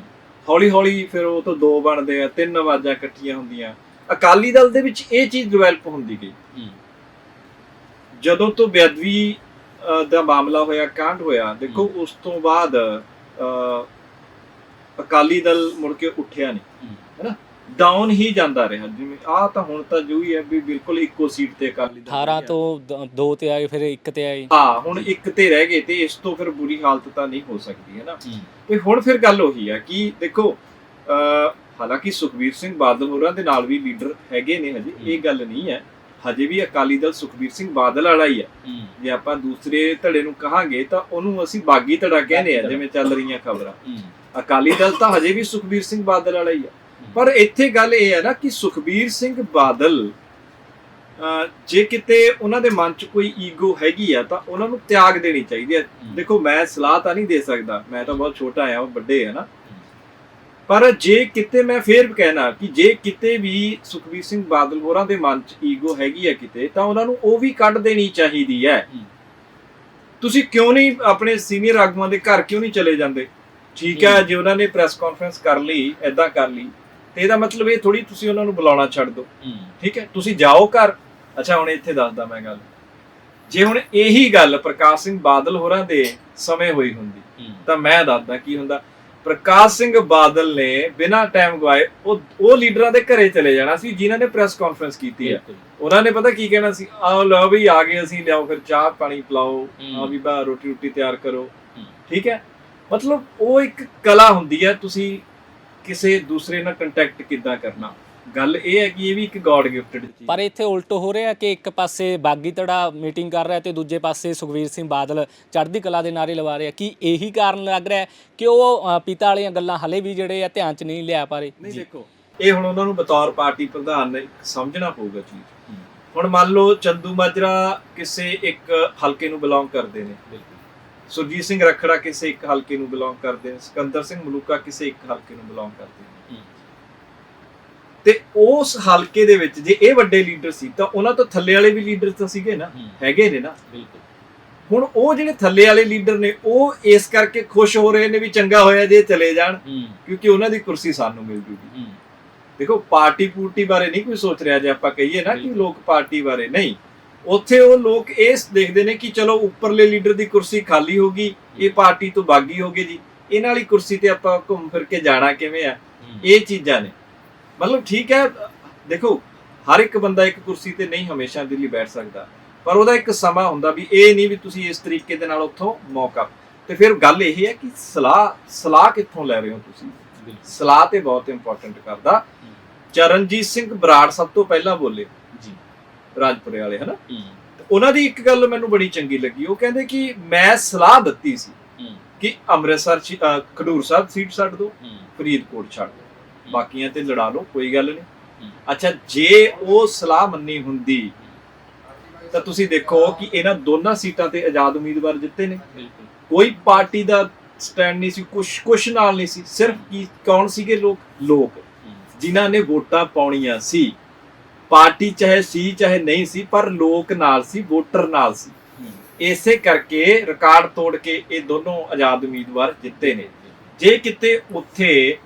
ਹੌਲੀ ਹੌਲੀ ਫਿਰ ਉਹ ਤੋਂ ਦੋ ਬਣਦੇ ਆ ਤਿੰਨ ਆਵਾਜ਼ਾਂ ਇਕੱਠੀਆਂ ਹੁੰਦੀਆਂ। ਅਕਾਲੀ ਦਲ ਦੇ ਵਿੱਚ ਇਹ ਚੀਜ਼ ਡਿਵੈਲਪ ਹੁੰਦੀ ਗਈ। ਜਦੋਂ ਤੋਂ ਬੇਅਦਬੀ ਅਹ, ਦਾ ਮਾਮਲਾ ਹੋਇਆ ਕਾਂਡ ਹੋਇਆ ਦੇਖੋ ਉਸ ਤੋਂ ਬਾਅਦ ਅਕਾਲੀ ਦਲ ਮੁੜ ਕੇ ਉੱਠਿਆ ਨਹੀਂ। ਹੈਨਾ? ਡਾਊਨ ਹੀ ਜਾਂਦਾ ਰਿਹਾ। ਜਿਵੇਂ ਆ ਤਾਂ ਹੁਣ ਤਾਂ ਜੋ ਹੀ ਹੈ ਵੀ ਬਿਲਕੁਲ ਇੱਕੋ ਸੀਟ ਤੇ ਅਕਾਲੀ ਦਲ 18 ਰਹਿ ਗਿਆ। ਤੋਂ 2 ਤੇ ਆਏ ਫਿਰ 1 ਤੇ ਆਏ। ਹਾਂ ਹੁਣ ਇੱਕ ਤੇ ਰਹਿ ਗਏ ਤੇ ਇਸ ਤੋਂ ਫਿਰ ਬੁਰੀ ਹਾਲਤ ਤਾਂ ਨਹੀਂ ਹੋ ਸਕਦੀ ਹੈ ਨਾ? ਹੂੰ। ਤੇ ਹੁਣ ਫਿਰ ਗੱਲ ਉਹੀ ਆ ਕਿ ਦੇਖੋ ਹਾਲਾਂਕਿ ਸੁਖਬੀਰ ਸਿੰਘ ਬਾਦਲ ਹੋਰਾਂ ਦੇ ਨਾਲ ਵੀ ਲੀਡਰ ਹੈਗੇ ਨੇ ਹਜੇ ਇਹ ਗੱਲ ਨਹੀਂ ਹੈ। ਹਜੇ ਵੀ ਅਕਾਲੀ ਦਲ ਸੁਖਬੀਰ ਸਿੰਘ ਬਾਦਲ ਵਾਲਾ ਹੀ ਹੈ। ਹੂੰ। ਜੇ ਆਪਾਂ ਦੂਸਰੇ ਧੜੇ ਨੂੰ ਕਹਾਂਗੇ ਤਾਂ ਉਹਨੂੰ ਅਸੀਂ ਬਾਗੀ ਧੜਾ ਕਹਿੰਦੇ ਆ। ਜਿਵੇਂ ਚੱਲ ਰਹੀਆਂ ਖਬਰਾਂ। ਹੂੰ। ਅਕਾਲੀ ਦਲ ਤਾਂ ਹਜੇ ਵੀ ਸੁਖਬੀਰ ਸਿੰਘ ਬਾਦਲ ਵਾਲਾ ਹੀ ਆ ਪਰ ਇੱਥੇ ਗੱਲ ਇਹ ਹੈ ਨਾ ਕਿ ਸੁਖਬੀਰ ਸਿੰਘ ਬਾਦਲ ਜੇ ਕਿਤੇ ਉਹਨਾਂ ਦੇ ਮਨ 'ਚ ਕੋਈ ਈਗੋ ਹੈਗੀ ਆ ਤਾਂ ਉਹਨਾਂ ਨੂੰ ਤਿਆਗ ਦੇਣੀ ਚਾਹੀਦੀ ਹੈ। ਦੇਖੋ ਮੈਂ ਸਲਾਹ ਤਾਂ ਨਹੀਂ ਦੇ ਸਕਦਾ। ਮੈਂ ਤਾਂ ਬਹੁਤ ਛੋਟਾ ਆ ਉਹ ਵੱਡੇ ਆ ਨਾ। ਪਰ ਜੇ ਕਿਤੇ ਮੈਂ ਫੇਰ ਕਹਿਣਾ ਕਿ ਜੇ ਕਿਤੇ ਵੀ ਸੁਖਬੀਰ ਸਿੰਘ ਬਾਦਲ ਹੋਰਾਂ ਦੇ ਮਨ 'ਚ ਈਗੋ ਹੈਗੀ ਹੈ ਕਿਤੇ ਤਾਂ ਉਹਨਾਂ ਨੂੰ ਉਹ ਵੀ ਕੱਢ ਦੇਣੀ ਚਾਹੀਦੀ ਹੈ। ਤੁਸੀਂ ਕਿਉਂ ਨਹੀਂ ਆਪਣੇ ਸੀਨੀਅਰ ਆਗੂਆਂ ਦੇ ਘਰ ਕਿਉਂ ਨਹੀਂ ਚਲੇ ਜਾਂਦੇ? ਠੀਕ ਹੂੰ। ਜੇ ਉਹਨਾਂ ਨੇ ਪ੍ਰੈਸ ਕਾਨਫਰੰਸ ਕਰ ਲਈ ਐਦਾਂ ਕਰ ਲਈ। ਤੇ ਇਹਦਾ ਮਤਲਬ ਇਹ ਥੋੜੀ ਤੁਸੀਂ ਉਹਨਾਂ ਨੂੰ ਬੁਲਾਉਣਾ ਛੱਡ ਦਿਓ। ਠੀਕ ਹੈ? ਤੁਸੀਂ ਜਾਓ ਘਰ। ਅੱਛਾ ਹੁਣ ਇੱਥੇ ਦੱਸਦਾ ਮੈਂ ਗੱਲ। ਜੇ ਹੁਣ ਇਹੀ ਗੱਲ ਪ੍ਰਕਾਸ਼ ਸਿੰਘ ਬਾਦਲ ਹੋਰਾਂ ਦੇ ਸਮੇਂ ਹੋਈ ਹੁੰਦੀ ਤਾਂ ਮੈਂ ਦੱਸਦਾ ਕੀ ਹੁੰਦਾ। ਪ੍ਰਕਾਸ਼ ਸਿੰਘ ਬਾਦਲ ਨੇ ਬਿਨਾਂ ਟਾਈਮ ਗਵਾਏ ਉਹ ਉਹ ਲੀਡਰਾਂ ਦੇ ਘਰੇ ਚਲੇ ਜਾਣਾ ਸੀ ਜਿਨ੍ਹਾਂ ਨੇ ਪ੍ਰੈਸ ਕਾਨਫਰੰਸ ਕੀਤੀ ਹੈ। ਉਹਨਾਂ ਨੇ ਪਤਾ ਕੀ ਕਹਿਣਾ ਸੀ? ਆਓ ਲਓ ਵੀ ਆ ਗਏ ਅਸੀਂ ਲਿਆਓ ਫਿਰ ਚਾਹ ਪਾਣੀ ਪਿਲਾਓ। ਆ ਵੀ ਬਾ ਰੋਟੀ ਰੋਟੀ ਤਿਆਰ ਕਰੋ। ਠੀਕ ਹੈ? ਮਤਲਬ ਉਹ ਇੱਕ ਕਲਾ ਹੁੰਦੀ ਹੈ ਤੁਸੀਂ ਕਿਸੇ ਦੂਸਰੇ ਨਾਲ ਕੰਟੈਕਟ ਕਿੱਦਾਂ ਕਰਨਾ? ਗੱਲ ਇਹ ਹੈ ਕਿ ਇਹ ਵੀ ਇੱਕ ਗੋਡ ਗਿਫਟਡ ਚੀਜ਼ ਪਰ ਇੱਥੇ ਉਲਟ ਹੋ ਰਿਹਾ ਕਿ ਇੱਕ ਪਾਸੇ ਬਾਗੀ ਧੜਾ ਮੀਟਿੰਗ ਕਰ ਰਿਹਾ ਤੇ ਦੂਜੇ ਪਾਸੇ ਸੁਖਵੀਰ ਸਿੰਘ ਬਾਦਲ ਚੜ੍ਹਦੀ ਕਲਾ ਦੇ ਨਾਰੇ ਲਵਾ ਰਿਹਾ ਕੀ ਇਹੀ ਕਾਰਨ ਲੱਗ ਰਿਹਾ ਕਿ ਉਹ ਪਿਤਾ ਵਾਲੀਆਂ ਗੱਲਾਂ ਹਲੇ ਵੀ ਜਿਹੜੇ ਆ ਧਿਆਨ 'ਚ ਨਹੀਂ ਲਿਆ ਪਾ ਰਹੇ। ਨਹੀਂ ਦੇਖੋ ਇਹ ਹੁਣ ਉਹਨਾਂ ਨੂੰ ਬਤੌਰ ਪਾਰਟੀ ਪ੍ਰਧਾਨ ਨੇ ਸਮਝਣਾ ਪਊਗਾ ਚੀਜ਼। ਹੁਣ ਮੰਨ ਲਓ ਚੰਦੂ ਮਾਜਰਾ ਕਿਸੇ ਇੱਕ ਹਲਕੇ ਨੂੰ ਬਿਲੋਂਗ ਕਰਦੇ ਨੇ। ਬਿਲਕੁਲ। ਸੁਰਜੀਤ ਸਿੰਘ ਰਖੜਾ ਕਿਸੇ ਇੱਕ ਹਲਕੇ ਨੂੰ ਬਿਲੋਂਗ ਕਰਦੇ ਨੇ ਸਿਕੰਦਰ ਸਿੰਘ ਮਲੂਕਾ ਕਿਸੇ ਇੱਕ ਹਲਕੇ ਨੂੰ ਬਿਲੋਂਗ ਕਰਦੇ ਨੇ। ਤੇ ਉਸ ਹਲਕੇ ਦੇ ਵਿੱਚ ਜੇ ਇਹ ਵੱਡੇ ਲੀਡਰ ਸੀ ਤਾਂ ਉਹਨਾਂ ਤੋਂ ਥੱਲੇ ਵਾਲੇ ਵੀ ਲੀਡਰ ਤਾਂ ਸੀਗੇ ਨਾ ਹੈਗੇ ਨੇ ਨਾ। ਬਿਲਕੁਲ। ਹੁਣ ਉਹ ਜਿਹੜੇ ਥੱਲੇ ਵਾਲੇ ਲੀਡਰ ਨੇ ਉਹ ਇਸ ਕਰਕੇ ਖੁਸ਼ ਹੋ ਰਹੇ ਨੇ ਵੀ ਚੰਗਾ ਹੋਇਆ ਜੇ ਚਲੇ ਜਾਣ ਕਿਉਂਕਿ ਉਹਨਾਂ ਦੀ ਕੁਰਸੀ ਸਾਨੂੰ ਮਿਲ ਜੂਗੀ। ਦੇਖੋ ਪਾਰਟੀ ਪੂਰਟੀ ਬਾਰੇ ਨਹੀਂ ਕੋਈ ਸੋਚ ਰਿਹਾ ਜੇ ਆਪਾਂ ਕਹੀਏ ਨਾ ਕਿ। ਲੋਕ ਪਾਰਟੀ ਬਾਰੇ ਨਹੀਂ। ਉੱਥੇ ਉਹ ਲੋਕ ਇਸ ਦੇਖਦੇ ਨੇ ਕਿ ਚਲੋ ਉੱਪਰਲੇ ਲੀਡਰ ਦੀ ਕੁਰਸੀ ਖਾਲੀ ਹੋ ਗਈ ਇਹ ਪਾਰਟੀ ਤੋਂ ਬਾਗੀ ਹੋ ਗਈ ਜੀ। ਇਹਨਾਂ ਵਾਲੀ ਕੁਰਸੀ ਤੇ ਆਪਾਂ ਘੁੰਮ ਫਿਰ ਕੇ ਜਾਣਾ ਕਿਵੇਂ ਆ? ਇਹ ਚੀਜ਼ਾਂ ਨੇ। ਮਤਲਬ ਠੀਕ ਹੈ ਦੇਖੋ ਹਰ ਇੱਕ ਬੰਦਾ ਇੱਕ ਕੁਰਸੀ ਤੇ ਨਹੀਂ ਹਮੇਸ਼ਾ ਦੇ ਲਈ ਬੈਠ ਸਕਦਾ। ਪਰ ਉਹਦਾ ਇੱਕ ਸਮਾਂ ਹੁੰਦਾ ਵੀ ਇਹ ਨਹੀਂ ਵੀ ਤੁਸੀਂ ਇਸ ਤਰੀਕੇ ਦੇ ਨਾਲ ਉੱਥੋਂ ਮੌਕਾ। ਤੇ ਫਿਰ ਗੱਲ ਇਹ ਹੈ ਕਿ ਸਲਾਹ ਸਲਾਹ ਕਿੱਥੋਂ ਲੈ ਰਹੇ ਹੋ ਤੁਸੀਂ? ਸਲਾਹ ਤੇ ਬਹੁਤ ਇੰਪੋਰਟੈਂਟ ਕਰਦਾ। ਚਰਨਜੀਤ ਸਿੰਘ ਬਰਾੜ ਸਭ ਤੋਂ ਪਹਿਲਾਂ ਬੋਲੇ। ਰਾਜਪੁਰੇ ਵਾਲੇ ਹਨਾ? ਉਹਨਾਂ ਦੀ ਇੱਕ ਗੱਲ ਮੈਨੂੰ ਬੜੀ ਚੰਗੀ ਲੱਗੀ। ਉਹ ਕਹਿੰਦੇ ਕਿ ਮੈਂ ਸਲਾਹ ਦਿੱਤੀ ਸੀ ਕਿ ਅੰਮ੍ਰਿਤਸਰ ਖਡੂਰ ਸਾਹਿਬ ਸੀਟ ਛੱਡ ਦਿਓ ਫਰੀਦਕੋਟ ਛੱਡ ਦਿਓ ਬਾਕੀਆਂ ਤੇ ਲੜਾ ਲਓ ਕੋਈ ਗੱਲ ਨਹੀਂ। ਅੱਛਾ ਜੇ ਉਹ ਸਲਾਹ ਮੰਨੀ ਹੁੰਦੀ ਤਾਂ ਤੁਸੀਂ ਦੇਖੋ ਕਿ ਇਹਨਾਂ ਦੋਨਾਂ ਸੀਟਾਂ ਤੇ ਆਜ਼ਾਦ ਉਮੀਦਵਾਰ ਜਿੱਤੇ ਨੇ। ਕੋਈ ਪਾਰਟੀ ਦਾ ਸਟੈਂਡ ਨਹੀਂ ਸੀ ਕੁਛ ਕੁਛ ਨਾਲ ਨਹੀਂ ਸੀ। ਸਿਰਫ ਕੀ ਕੌਣ ਸੀਗੇ ਲੋਕ? ਲੋਕ। ਜਿਨ੍ਹਾਂ ਨੇ ਵੋਟਾਂ ਪਾਉਣੀਆਂ ਸੀ। ਪਾਰਟੀ ਚਾਹੇ ਸੀ ਚਾਹੇ ਨਹੀਂ ਸੀ ਪਰ ਲੋਕ ਨਾਲ ਸੀ ਵੋਟਰ ਨਾਲ ਸੀ। ਇਸੇ ਕਰਕੇ ਰਿਕਾਰਡ ਤੋੜ ਕੇ ਇਹ ਦੋਨੋਂ ਆਜ਼ਾਦ ਉਮੀਦਵਾਰ ਜਿੱਤੇ ਨੇ। ਜੇ ਕਿਤੇ ਉੱਥੇ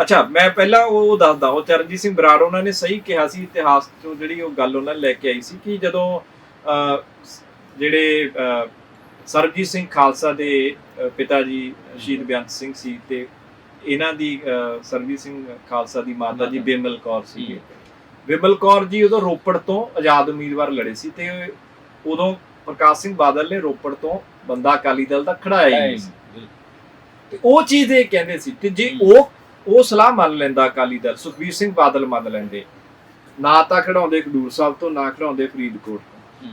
ਅੱਛਾ ਮੈਂ ਪਹਿਲਾਂ ਉਹ ਦੱਸਦਾ ਉਹ ਚਰਨਜੀਤ ਸਿੰਘ ਬਰਾੜ ਉਹਨਾਂ ਨੇ ਸਹੀ ਕਿਹਾ ਸੀ ਇਤਿਹਾਸ ਤੋਂ ਜਿਹੜੀ ਉਹ ਗੱਲ ਉਹਨਾਂ ਲੈ ਕੇ ਆਈ ਸੀ ਕਿ ਜਦੋਂ ਜਿਹੜੇ ਸਰਬਜੀਤ ਸਿੰਘ ਖਾਲਸਾ ਦੇ ਪਿਤਾ ਜੀ ਸ਼ਹੀਦ ਬੇਅੰਤ ਸਿੰਘ ਸੀ ਤੇ ਇਹਨਾਂ ਦੀ ਸਰਬਜੀਤ ਸਿੰਘ ਖਾਲਸਾ ਦੀ ਮਾਤਾ ਜੀ। ਬਿਮਲ ਕੌਰ ਸੀਗੇ। ਬਿਮਲ ਕੌਰ ਜੀ ਉਦੋਂ ਰੋਪੜ ਤੋਂ ਆਜ਼ਾਦ ਉਮੀਦਵਾਰ ਲੜੇ ਸੀ ਤੇ ਉਦੋਂ ਪ੍ਰਕਾਸ਼ ਸਿੰਘ ਬਾਦਲ ਨੇ ਰੋਪੜ ਤੋਂ ਬੰਦਾ ਅਕਾਲੀ ਦਲ ਦਾ ਖੜਾਇਆ ਹੀ ਨਹੀਂ ਸੀ। ਤੇ ਉਹ ਚੀਜ਼ ਇਹ ਕਹਿੰਦੇ ਸੀ ਤੇ ਜੇ। ਉਹ ਉਹ ਸਲਾਹ ਮੰਨ ਲੈਂਦਾ ਅਕਾਲੀ ਦਲ ਸੁਖਬੀਰ ਸਿੰਘ ਬਾਦਲ ਮੰਨ ਲੈਂਦੇ। ਨਾ ਤਾਂ ਖੜਾਉਂਦੇ ਖਡੂਰ ਸਾਹਿਬ ਤੋਂ ਨਾ ਖੜਾਉਂਦੇ ਫਰੀਦਕੋਟ ਤੋਂ।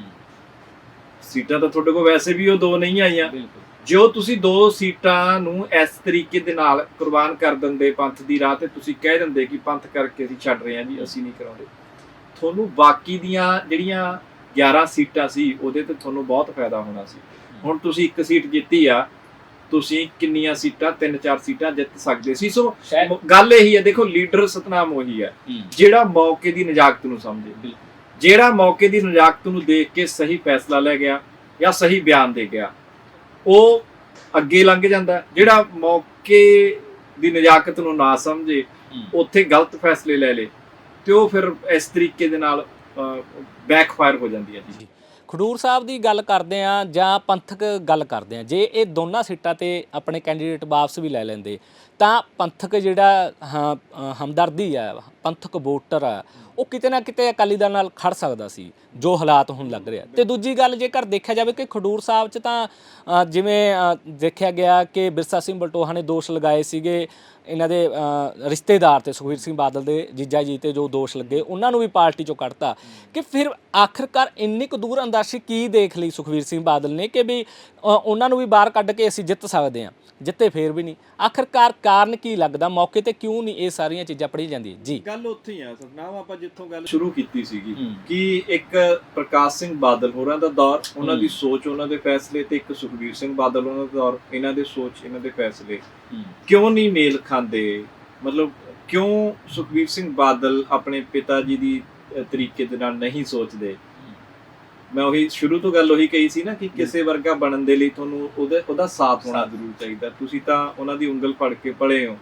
ਸੀਟਾਂ ਤਾਂ ਤੁਹਾਡੇ ਕੋਲ ਵੈਸੇ ਵੀ ਉਹ ਦੋ ਨਹੀਂ ਆਈਆਂ। ਜੋ ਤੁਸੀਂ ਦੋ ਸੀਟਾਂ ਨੂੰ ਇਸ ਤਰੀਕੇ ਦੇ ਨਾਲ ਕੁਰਬਾਨ ਕਰ ਦਿੰਦੇ ਪੰਥ ਦੀ ਰਾਹ ਤੇ ਤੁਸੀਂ ਕਹਿ ਦਿੰਦੇ ਕਿ ਪੰਥ ਕਰਕੇ ਅਸੀਂ ਛੱਡ ਰਹੇ ਹਾਂ ਜੀ ਅਸੀਂ ਨਹੀਂ ਕਰਾਉਂਦੇ। ਤੁਹਾਨੂੰ ਬਾਕੀ ਦੀਆਂ ਜਿਹੜੀਆਂ 11 ਸੀਟਾਂ ਸੀ ਉਹਦੇ ਤੇ ਤੁਹਾਨੂੰ ਬਹੁਤ ਫਾਇਦਾ ਹੋਣਾ ਸੀ। ਹੁਣ ਤੁਸੀਂ ਇੱਕ ਸੀਟ ਜਿੱਤੀ ਆ ਤੁਸੀਂ ਕਿੰਨੀਆਂ ਸੀਟਾਂ ਤਿੰਨ ਚਾਰ ਸੀਟਾਂ ਜਿੱਤ ਸਕਦੇ ਸੀ। ਸੋ ਗੱਲ ਇਹੀ ਹੈ ਦੇਖੋ ਲੀਡਰ ਸਤਨਾਮ ਉਹੀ ਹੈ। ਜਿਹੜਾ ਮੌਕੇ ਦੀ ਨਜਾਕਤ ਨੂੰ ਸਮਝੇ। ਜਿਹੜਾ ਮੌਕੇ ਦੀ ਨਜਾਕਤ ਨੂੰ ਦੇਖ ਕੇ ਸਹੀ ਫੈਸਲਾ ਲੈ ਗਿਆ ਜਾਂ ਸਹੀ ਬਿਆਨ ਦੇ ਗਿਆ ਉਹ ਅੱਗੇ ਲੰਘ ਜਾਂਦਾ। ਜਿਹੜਾ ਮੌਕੇ ਦੀ ਨਜਾਕਤ ਨੂੰ ਨਾ ਸਮਝੇ ਉੱਥੇ ਗਲਤ ਫੈਸਲੇ ਲੈ ਲੇ ਤੇ ਉਹ ਫਿਰ ਇਸ ਤਰੀਕੇ ਦੇ ਨਾਲ ਬੈਕਫਾਇਰ ਹੋ ਜਾਂਦੀ ਹੈ ਜੀ। ਖਡੂਰ ਸਾਹਿਬ ਦੀ ਗੱਲ ਕਰਦੇ ਆ ਜਾਂ ਪੰਥਕ ਗੱਲ ਕਰਦੇ ਆ ਜੇ ਇਹ ਦੋਨਾਂ ਸੀਟਾਂ ਤੇ ਆਪਣੇ ਕੈਂਡੀਡੇਟ ਵਾਪਸ ਵੀ ਲੈ ਲੈਂਦੇ ਤਾਂ ਪੰਥਕ ਜਿਹੜਾ ਹਮਦਰਦੀ ਆ, ਪੰਥਕ ਵੋਟਰ ਆ, ਉਹ ਕਿਤੇ ਨਾ ਕਿਤੇ ਅਕਾਲੀ ਦਲ ਨਾਲ ਖੜ ਸਕਦਾ ਸੀ, ਜੋ ਹਾਲਾਤ ਹੁਣ ਲੱਗ ਰਿਹਾ। ਤੇ ਦੂਜੀ ਗੱਲ, ਜੇਕਰ ਦੇਖਿਆ ਜਾਵੇ ਕਿ ਖਡੂਰ ਸਾਹਿਬ 'ਚ ਤਾਂ ਜਿਵੇਂ ਦੇਖਿਆ ਗਿਆ ਕਿ ਬਿਰਸਾ ਸਿੰਘ ਬਲਟੋਹਾ ਨੇ ਦੋਸ਼ ਲਗਾਏ ਸੀਗੇ, ਇਹਨਾਂ ਦੇ ਰਿਸ਼ਤੇਦਾਰ ਤੇ ਸੁਖਬੀਰ ਸਿੰਘ ਬਾਦਲ ਦੇ, ਜੀਜਾ ਜੀ ਤੇ ਜੋ ਦੋਸ਼ ਲੱਗੇ, ਉਹਨਾਂ ਨੂੰ ਵੀ ਪਾਰਟੀ ਚੋਂ ਕੱਢਤਾ। ਕਿ ਫਿਰ ਆਖਰਕਾਰ ਇੰਨੀ ਕੁ ਦੂਰ ਅੰਦਾਸ਼ੀ ਕੀ ਦੇਖ ਲਈ ਸੁਖਬੀਰ ਸਿੰਘ ਬਾਦਲ ਨੇ ਕਿ ਵੀ ਉਹਨਾਂ ਨੂੰ ਵੀ ਬਾਹਰ ਕੱਢ ਕੇ ਅਸੀਂ ਜਿੱਤ ਸਕਦੇ ਹਾਂ, ਜਿੱਤੇ ਫੇਰ ਵੀ ਨਹੀਂ। ਆਖਰਕਾਰ ਕਾਰਨ ਕੀ ਲੱਗਦਾ? ਮੌਕੇ ਤੇ ਕਿਉਂ ਨਹੀਂ ਇਹ ਸਾਰੀਆਂ ਚੀਜ਼ਾਂ ਪੜੀ ਜਾਂਦੀਆਂ? ਜੀ। ਗੱਲ ਉੱਥੇ ਹੀ ਆ ਸਤਨਾਮ ਆਪਾਂ ਜਿੱਥੋਂ ਗੱਲ ਸ਼ੁਰੂ ਕੀਤੀ ਸੀਗੀ। ਕਿ ਇੱਕ ਪ੍ਰਕਾਸ਼ ਸਿੰਘ ਬਾਦਲ ਹੋਰਾਂ ਦਾ ਦੌਰ ਉਹਨਾਂ ਦੀ। ਸੋਚ ਉਹਨਾਂ ਦੇ ਫੈਸਲੇ ਤੇ ਇੱਕ ਸੁਖਬੀਰ ਸਿੰਘ ਬਾਦਲ ਉਹਨਾਂ ਦਾ ਦੌਰ ਇਹਨਾਂ ਦੇ ਸੋਚ ਇਹਨਾਂ ਦੇ ਫੈਸਲੇ। ਕਿਉਂ ਨਹੀਂ ਮੇਲ ਖਾਂਦੇ? ਮਤਲਬ ਕਿਉਂ ਸੁਖਬੀਰ ਸਿੰਘ ਬਾਦਲ ਆਪਣੇ ਪਿਤਾ ਜੀ ਦੀ ਤਰੀਕੇ ਦੇ ਨਾਲ ਨਹੀਂ ਸੋਚਦੇ? ਮੈਂ ਉਹੀ ਸ਼ੁਰੂ ਤੋਂ ਗੱਲ ਉਹੀ ਕਹੀ ਸੀ ਨਾ ਕਿ ਕਿਸੇ ਵਰਗਾ ਬਣਨ ਦੇ ਲਈ ਤੁਹਾਨੂੰ ਉਹਦੇ ਉਹਦਾ ਸਾਥ ਹੋਣਾ। ਜ਼ਰੂਰ ਚਾਹੀਦਾ। ਤੁਸੀਂ ਤਾਂ ਉਹਨਾਂ ਦੀ ਉਂਗਲ ਫੜ ਕੇ ਪਲੇ ਹੋ।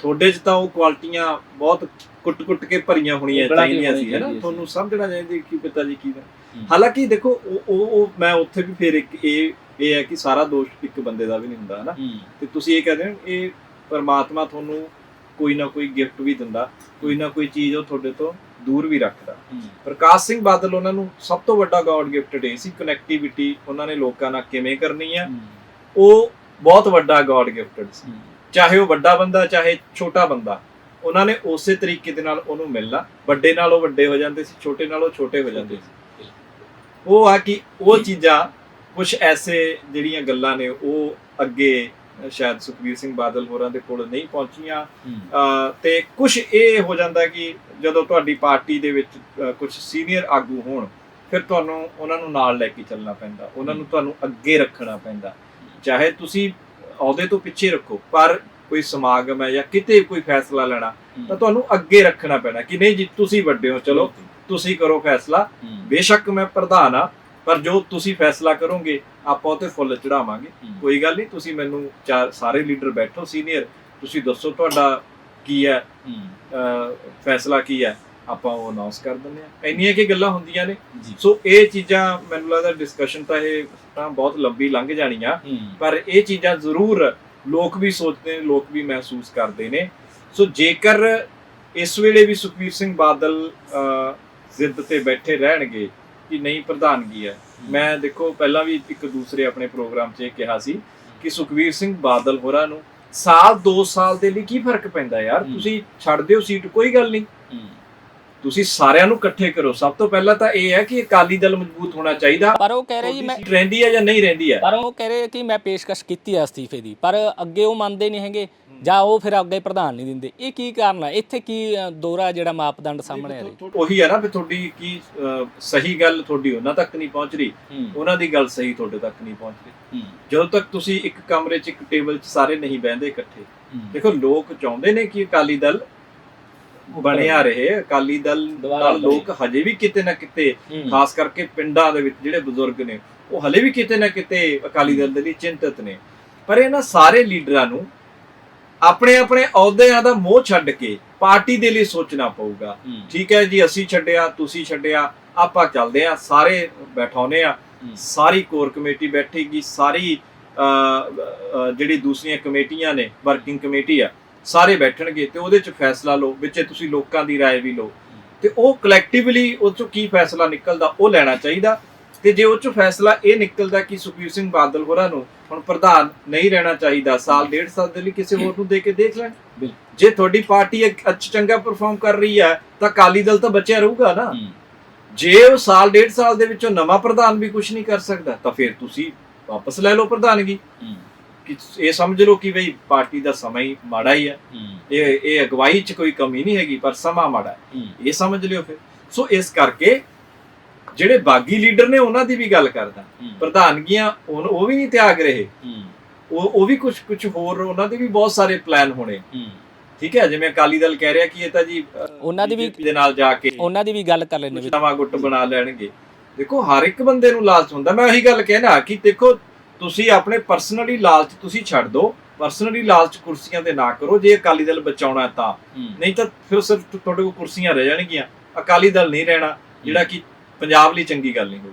ਤੁਹਾਡੇ 'ਚ ਤਾਂ ਉਹ ਕੁਆਲਿਟੀਆਂ ਬਹੁਤ ਕੁੱਟ-ਕੁੱਟ ਕੇ ਭਰੀਆਂ ਹੋਣੀਆਂ ਦੀ ਚਾਹੀਦੀਆਂ ਸੀ ਹੈ ਨਾ? ਚਾਹੀਦੀ ਸੀ। ਤੁਹਾਨੂੰ ਸਮਝਣਾ ਚਾਹੀਦਾ ਕਿ ਪਿਤਾ ਜੀ ਕੀ ਹੂੰ। ਹਾਲਾਂਕਿ ਦੇਖੋ ਉਹ ਉਹ ਮੈਂ ਉੱਥੇ ਵੀ ਫਿਰ ਇੱਕ ਇਹ ਇਹ ਹੈ ਕਿ ਸਾਰਾ ਦੋਸ਼ ਇੱਕ ਬੰਦੇ ਦਾ ਵੀ ਨਹੀਂ ਹੁੰਦਾ ਹੈ ਨਾ? ਤੇ ਤੁਸੀਂ ਇਹ ਕਹਿੰਦੇ ਹੋ ਇਹ ਪਰਮਾਤਮਾ ਤੁਹਾਨੂੰ ਕੋਈ ਨਾ ਕੋਈ ਗਿਫਟ ਵੀ ਦਿੰਦਾ। ਕੋਈ ਨਾ ਕੋਈ ਚੀਜ਼ ਉਹ ਤੁਹਾਡੇ ਤੋਂ ਦੂਰ ਵੀ ਰੱਖਦਾ। ਪ੍ਰਕਾਸ਼ ਸਿੰਘ ਬਾਦਲ ਉਹਨਾਂ ਨੂੰ ਸਭ ਤੋਂ ਵੱਡਾ ਗੋਡ ਗਿਫਟਡ ਇਹ ਸੀ ਕਨੈਕਟੀਵਿਟੀ ਉਹਨਾਂ ਨੇ ਲੋਕਾਂ ਨਾਲ ਕਿਵੇਂ ਕਰਨੀ ਆ। ਉਹ ਬਹੁਤ ਵੱਡਾ ਗੋਡ ਗਿਫਟਡ ਸੀ। ਚਾਹੇ ਉਹ ਵੱਡਾ ਬੰਦਾ ਚਾਹੇ ਛੋਟਾ ਬੰਦਾ ਉਹਨਾਂ ਨੇ ਉਸੇ ਤਰੀਕੇ ਦੇ ਨਾਲ ਉਹਨੂੰ ਮਿਲਣਾ। ਵੱਡੇ ਨਾਲੋਂ ਵੱਡੇ ਹੋ ਜਾਂਦੇ ਸੀ ਛੋਟੇ ਨਾਲੋਂ ਛੋਟੇ ਹੋ ਜਾਂਦੇ ਸੀ। ਉਹ ਆ ਕਿ ਉਹ ਚੀਜ਼ਾਂ ਕੁਝ ਐਸੇ ਜਿਹੜੀਆਂ ਗੱਲਾਂ ਨੇ ਉਹ ਅੱਗੇ ਸ਼ਾਇਦ ਸੁਖਬੀਰ ਸਿੰਘ ਬਾਦਲ ਹੋਰਾਂ ਦੇ ਕੋਲ ਨਹੀਂ ਪਹੁੰਚੀਆਂ। ਤੇ ਕੁਝ ਇਹ ਹੋ ਜਾਂਦਾ ਕਿ ਜਦੋਂ ਤੁਹਾਡੀ ਪਾਰਟੀ ਦੇ ਵਿੱਚ ਕੁਝ ਸੀਨੀਅਰ ਆਗੂ ਹੋਣ ਫਿਰ ਤੁਹਾਨੂੰ ਉਹਨਾਂ ਨੂੰ ਨਾਲ ਲੈ ਕੇ ਚੱਲਣਾ ਪੈਂਦਾ ਉਹਨਾਂ ਨੂੰ ਤੁਹਾਨੂੰ ਅੱਗੇ ਰੱਖਣਾ ਪੈਂਦਾ। ਚਾਹੇ ਤੁਸੀਂ ਅਹੁਦੇ ਤੋਂ ਪਿੱਛੇ ਰੱਖੋ ਪਰ ਕੋਈ ਸਮਾਗਮ ਹੈ ਜਾਂ ਕਿਤੇ ਕੋਈ ਫੈਸਲਾ ਲੈਣਾ ਤਾਂ ਤੁਹਾਨੂੰ ਅੱਗੇ ਰੱਖਣਾ ਪੈਣਾ ਕਿ ਨਹੀਂ ਜੀ ਤੁਸੀਂ ਵੱਡੇ ਹੋ ਚਲੋ ਤੁਸੀਂ ਕਰੋ ਫੈਸਲਾ। ਬੇਸ਼ੱਕ ਮੈਂ ਪ੍ਰਧਾਨ ਆ ਪਰ ਜੋ ਤੁਸੀਂ ਫੈਸਲਾ ਕਰੋਗੇ ਆਪਾਂ ਉਹ ਤੇ ਫੁੱਲ ਚੜਾਵਾਂਗੇ। ਕੋਈ ਗੱਲ ਨਹੀਂ ਤੁਸੀਂ ਮੈਨੂੰ ਚਾਰ ਸਾਰੇ ਲੀਡਰ ਬੈਠੋ ਸੀਨੀਅਰ। ਤੁਸੀਂ ਦੱਸੋ ਤੁਹਾਡਾ ਕੀ ਹੈ ਫੈਸਲਾ ਕੀ ਹੈ? ਆਪਾਂ ਉਹ ਅਨਾਉਂਸ ਕਰ ਦਿੰਦੇ ਆ ਇੰਨੀਆਂ ਕੀ ਗੱਲਾਂ ਹੁੰਦੀਆਂ ਨੇ? ਸੋ ਇਹ ਚੀਜ਼ਾਂ ਮੈਨੂੰ ਲੱਗਦਾ ਡਿਸਕਸ਼ਨ ਤਾਂ ਇਹ ਤਾਂ ਬਹੁਤ ਲੰਬੀ ਲੰਘ ਜਾਣੀਆਂ। ਪਰ ਇਹ ਚੀਜ਼ਾਂ ਜ਼ਰੂਰ ਲੋਕ ਵੀ ਸੋਚਦੇ ਨੇ ਲੋਕ ਵੀ ਮਹਿਸੂਸ ਕਰਦੇ ਨੇ। ਸੋ ਜੇਕਰ ਇਸ ਵੇਲੇ ਵੀ ਸੁਖਬੀਰ ਸਿੰਘ ਬਾਦਲ ਜ਼ਿੱਦ ਤੇ ਬੈਠੇ ਰਹਿਣਗੇ ਕਿ ਨਹੀਂ ਪ੍ਰਧਾਨਗੀ ਹੈ। ਮੈਂ ਦੇਖੋ ਪਹਿਲਾਂ ਵੀ ਇੱਕ ਦੂਸਰੇ ਆਪਣੇ ਪ੍ਰੋਗਰਾਮ 'ਚ ਇਹ ਕਿਹਾ ਸੀ ਕਿ ਸੁਖਬੀਰ ਸਿੰਘ ਬਾਦਲ ਹੋਰਾਂ ਨੂੰ ਸਾਲ 2 ਸਾਲ ਦੇ ਲਈ ਕੀ ਫ਼ਰਕ ਪੈਂਦਾ ਯਾਰ। ਤੁਸੀਂ ਛੱਡ ਦਿਓ ਸੀਟ ਕੋਈ ਗੱਲ ਨਹੀਂ। ਤੁਸੀਂ ਸਾਰਿਆਂ ਨੂੰ ਇਕੱਠੇ ਕਰੋ। ਸਭ ਤੋਂ ਪਹਿਲਾਂ ਤਾਂ ਇਹ ਹੈ ਕਿ ਅਕਾਲੀ ਦਲ ਮਜ਼ਬੂਤ ਹੋਣਾ ਚਾਹੀਦਾ। ਪਰ ਉਹ ਕਹਿ ਰਹੇ ਜੀ ਮੈਂ ਰਹਿੰਦੀ ਹੈ ਜਾਂ ਨਹੀਂ ਰਹਿੰਦੀ ਹੈ? ਪਰ ਉਹ ਕਹਿ ਰਹੇ ਕਿ ਮੈਂ ਪੇਸ਼ਕਸ਼ ਕੀਤੀ ਹੈ ਅਸਤੀਫੇ ਦੀ ਪਰ ਅੱਗੇ ਉਹ ਮੰਨਦੇ ਨਹੀਂ ਹੈਗੇ ਜਾਂ ਉਹ ਫਿਰ ਅੱਗੇ ਪ੍ਰਧਾਨ ਨਹੀਂ ਦਿੰਦੇ। ਇਹ ਕੀ ਕਾਰਨ ਹੈ ਇੱਥੇ ਕੀ ਅ, ਦੋਹਰਾ ਜਿਹੜਾ ਮਾਪਦੰਡ ਸਾਹਮਣੇ ਆ ਰਿਹਾ? ਉਹੀ ਹੈ ਨਾ ਵੀ ਤੁਹਾਡੀ ਕੀ ਸਹੀ ਗੱਲ ਤੁਹਾਡੀ ਉਹਨਾਂ ਤੱਕ ਨਹੀਂ ਪਹੁੰਚ ਰਹੀ। ਉਹਨਾਂ ਦੀ ਗੱਲ ਸਹੀ ਤੁਹਾਡੇ ਤੱਕ ਨਹੀਂ ਪਹੁੰਚ ਰਹੀ। ਜਦੋਂ ਤੱਕ ਤੁਸੀਂ ਇੱਕ ਕਮਰੇ 'ਚ ਇੱਕ ਟੇਬਲ 'ਚ ਸਾਰੇ ਨਹੀਂ ਬਹਿੰਦੇ ਇਕੱਠੇ ਦੇਖੋ ਲੋਕ ਚਾਹੁੰਦੇ ਨੇ ਕਿ ਅਕਾਲੀ ਦਲ ਬਣਿਆ ਰਹੇ ਅਕਾਲੀ ਦਲ ਨਾਲ ਲੋਕ ਹਜੇ ਵੀ ਕਿਤੇ ਨਾ ਕਿਤੇ। ਖਾਸ ਕਰਕੇ ਪਿੰਡਾਂ ਦੇ ਵਿੱਚ ਜਿਹੜੇ ਬਜ਼ੁਰਗ ਨੇ ਉਹ ਹਲੇ ਵੀ ਕਿਤੇ ਨਾ ਕਿਤੇ ਅਕਾਲੀ ਦਲ ਦੇ ਲਈ ਚਿੰਤਤ ਨੇ ਪਰ ਇਹਨਾਂ ਸਾਰੇ ਲੀਡਰਾਂ ਨੂੰ ਆਪਣੇ ਆਪਣੇ ਅਹੁਦਿਆਂ ਦਾ ਮੋਹ ਛੱਡ ਕੇ ਪਾਰਟੀ ਦੇ ਲਈ ਸੋਚਣਾ ਪਊਗਾ। ਠੀਕ ਹੈ ਜੀ ਅਸੀਂ ਛੱਡਿਆ ਤੁਸੀਂ ਛੱਡਿਆ ਆਪਾਂ ਚੱਲਦੇ ਆ ਸਾਰੇ ਬੈਠਾਉਨੇ ਆ। ਸਾਰੀ ਕੋਰ ਕਮੇਟੀ ਬੈਠੇਗੀ ਸਾਰੀ ਜਿਹੜੀ ਦੂਸਰੀਆਂ ਕਮੇਟੀਆਂ ਨੇ ਵਰਕਿੰਗ ਕਮੇਟੀ ਆ ਸਾਰੇ ਬੈਠਣਗੇ ਤੇ ਉਹਦੇ ਚ ਫੈਸਲਾ ਲਓ ਵਿੱਚੇ ਤੁਸੀਂ ਲੋਕਾਂ ਦੀ رائے ਵੀ ਲਓ ਤੇ ਉਹ ਕਲੈਕਟਿਵਲੀ ਉਹ ਚੋਂ ਕੀ ਫੈਸਲਾ ਨਿਕਲਦਾ ਉਹ ਲੈਣਾ ਚਾਹੀਦਾ ਤੇ ਜੇ ਉਹ ਚੋਂ ਫੈਸਲਾ ਇਹ ਨਿਕਲਦਾ ਕਿ ਸੁਖਬੀਰ ਸਿੰਘ ਬਾਦਲ ਹੋਰਾਂ ਨੂੰ ਹੁਣ ਪ੍ਰਧਾਨ ਨਹੀਂ ਰਹਿਣਾ ਚਾਹੀਦਾ ਸਾਲ ਡੇਢ ਸਾਲ ਦੇ ਲਈ ਕਿਸੇ ਹੋਰ ਨੂੰ ਦੇ ਕੇ ਦੇਖ ਲੈਣ ਬਿਲਕੁਲ। ਜੇ ਤੁਹਾਡੀ ਪਾਰਟੀ ਇੱਕ ਅੱਛਾ ਚੰਗਾ ਪਰਫਾਰਮ ਕਰ ਰਹੀ ਹੈ ਤਾਂ ਅਕਾਲੀ ਦਲ ਤਾਂ ਬਚਿਆ ਰਹੂਗਾ ਨਾ ਹੂੰ। ਜੇ ਉਹ ਸਾਲ ਡੇਢ ਸਾਲ ਦੇ ਵਿੱਚੋਂ ਨਵਾਂ ਪ੍ਰਧਾਨ ਵੀ ਕੁਝ ਨਹੀਂ ਕਰ ਸਕਦਾ ਤਾਂ ਫਿਰ ਤੁਸੀਂ ਵਾਪਸ ਲੈ ਲਓ ਪ੍ਰਧਾਨਗੀ ਹੂੰ। ਕਿ ਇਹ ਸਮਝ ਲਓ ਕਿ ਬਈ ਪਾਰਟੀ ਦਾ ਸਮਾਂ ਹੀ ਮਾੜਾ ਹੀ ਹੈ। ਇਹ ਇਹ ਅਗਵਾਈ 'ਚ ਕੋਈ ਕਮੀ ਨਹੀਂ ਹੈਗੀ ਪਰ ਸਮਾਂ ਮਾੜਾ। ਇਹ ਸਮਝ ਲਿਓ ਫਿਰ ਸੋ ਇਸ ਕਰਕੇ ਜਿਹੜੇ ਬਾਗੀ ਲੀਡਰ ਨੇ ਉਹਨਾਂ ਦੀ ਵੀ ਗੱਲ ਕਰਦਾ। ਪ੍ਰਧਾਨਗੀਆਂ ਉਹ ਉਹ ਵੀ ਨਹੀਂ ਤਿਆਗ ਰਹੇ। ਉਹ ਉਹ ਵੀ ਕੁਝ ਕੁਝ ਹੋਰ ਉਹਨਾਂ ਦੇ ਵੀ ਬਹੁਤ ਸਾਰੇ ਪਲਾਨ ਹੋਣੇ। ਠੀਕ ਹੈ ਜਿਵੇਂ ਅਕਾਲੀ ਦਲ ਕਹਿ ਰਿਹਾ ਕਿ ਇਹ ਤਾਂ ਜੀ ਉਹਨਾਂ ਦੀ ਵੀ- ਦੇ ਨਾਲ ਜਾ ਕੇ ਉਹਨਾਂ ਦੀ ਵੀ ਗੱਲ ਕਰ ਲੈਣੇ ਕੁਛ ਨਵਾਂ ਗੁੱਟ ਬਣਾ ਲੈਣਗੇ ਦੇਖੋ ਹਰ ਇੱਕ ਬੰਦੇ ਨੂੰ ਲਾਲਚ ਹੁੰਦਾ ਮੈਂ ਉਹੀ ਗੱਲ ਕਹਿਣਾ ਕਿ ਦੇਖੋ ਤੁਸੀਂ ਆਪਣੇ ਪਰਸਨਲੀ ਲਾਲਚ ਤੁਸੀਂ ਛੱਡ ਦਿਓ ਪਰਸਨਲੀ ਲਾਲਚ ਕੁਰਸੀਆਂ ਤੇ ਨਾ ਕਰੋ ਜੇ ਅਕਾਲੀ ਦਲ ਬਚਾਉਣਾ ਤਾਂ। ਨਹੀਂ ਤਾਂ ਫਿਰ ਸਿਰਫ ਤੁਹਾਡੇ ਕੋਲ ਕੁਰਸੀਆਂ ਰਹਿ ਜਾਣਗੀਆਂ। ਅਕਾਲੀ ਦਲ ਨਹੀਂ ਰਹਿਣਾ ਜਿਹੜਾ ਕਿ ਪੰਜਾਬ ਲਈ ਚੰਗੀ ਗੱਲ ਨਹੀਂ ਹੋਊ